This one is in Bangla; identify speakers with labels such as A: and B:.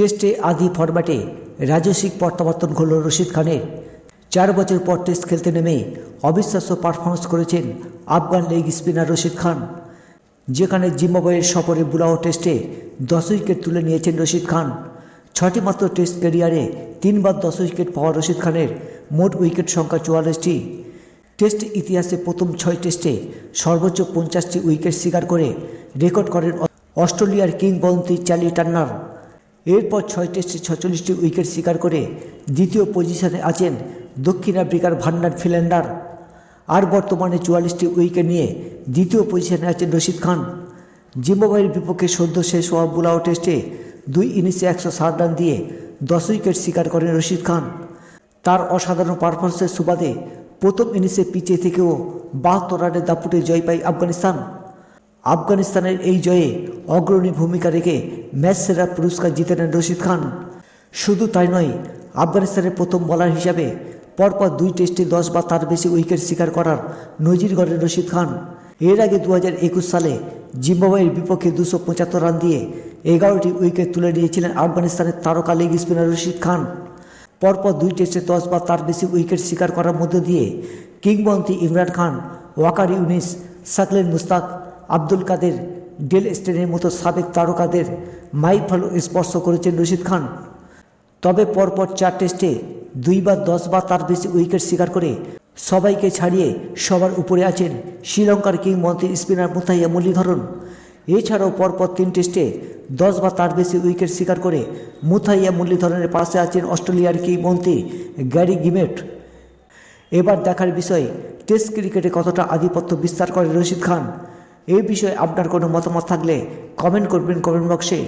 A: টেস্টে আদি ফরম্যাটে রাজস্বিক প্রত্যাবর্তন ঘটল রশিদ খানের। চার বছর পর টেস্ট খেলতে নেমে অবিশ্বাস্য পারফরমেন্স করেছেন আফগান লেগ স্পিনার রশিদ খান। যেখানে জিম্বাবুয়ের সফরে বুলাও টেস্টে দশ উইকেট তুলে নিয়েছেন রশিদ খান। ছটি মাত্র টেস্ট ক্যারিয়ারে তিনবার দশ উইকেট পাওয়া রশিদ খানের মোট উইকেট সংখ্যা চুয়াল্লিশটি। টেস্ট ইতিহাসে প্রথম ছয় টেস্টে সর্বোচ্চ পঞ্চাশটি উইকেট শিকার করে রেকর্ড করেন অস্ট্রেলিয়ার কিংবদন্তি চার্লি টার্নার। এরপর ছয় টেস্টে ছচল্লিশটি উইকেট শিকার করে দ্বিতীয় পজিশনে আছেন দক্ষিণ আফ্রিকার ভান্ডার ফিল্যান্ডার। আর বর্তমানে চুয়াল্লিশটি উইকেট নিয়ে দ্বিতীয় পজিশনে আছেন রশিদ খান। জিম্বাবুয়ের বিপক্ষে সদ্য শেষ হওয়া বুলাও টেস্টে দুই ইনিংসে একশো ষাট রান দিয়ে দশ উইকেট শিকার করেন রশিদ খান। তার অসাধারণ পারফরমেন্সের সুবাদে প্রথম ইনিংসে পিচে থেকেও বাহাত্তর রানের দাপুটে জয় পায় আফগানিস্তান। আফগানিস্তানের এই জয়ে অগ্রণী ভূমিকা রেখে ম্যাচ সেরা পুরস্কার জিতে নেন রশিদ খান। শুধু তাই নয়, আফগানিস্তানের প্রথম বলার হিসাবে পরপর দুই টেস্টে দশ বা তার বেশি উইকেট শিকার করার নজির গড়েন রশিদ খান। এর আগে দু হাজার একুশ সালে জিম্বাবুয়ের বিপক্ষে দুশো পঁচাত্তর রান দিয়ে এগারোটি উইকেট তুলে নিয়েছিলেন আফগানিস্তানের তারকা লেগ স্পিনার রশিদ খান। পরপর দুই টেস্টে দশ বা তার বেশি উইকেট শিকার করার মধ্য দিয়ে কিংবদন্তি ইমরান খান, ওয়াকার ইউনিস, সাকলেন মুস্তাক, আব্দুল কাদের ডেল স্টেনের মতো সাবেক তারকাদের মাইল ফল স্পর্শ করেছেন রশিদ খান। তবে পরপর চার টেস্টে দুইবার দশ বা তার বেশি উইকেট শিকার করে সবাইকে ছাড়িয়ে সবার উপরে আছেন শ্রীলঙ্কার কিংবদন্তি স্পিনার মুথাইয়া মুরলীধরন। এছাড়াও পরপর তিন টেস্টে দশ বা তার বেশি উইকেট শিকার করে মুথাইয়া মুরলীধরনের পাশে আছেন অস্ট্রেলিয়ার কিংবদন্তি গ্যারি গিমেট। এবার দেখার বিষয়, টেস্ট ক্রিকেটে কতটা আধিপত্য বিস্তার করে রশিদ খান? এই বিষয়ে আপনার কোনো মতামত থাকলে কমেন্ট করবেন কমেন্ট বক্সে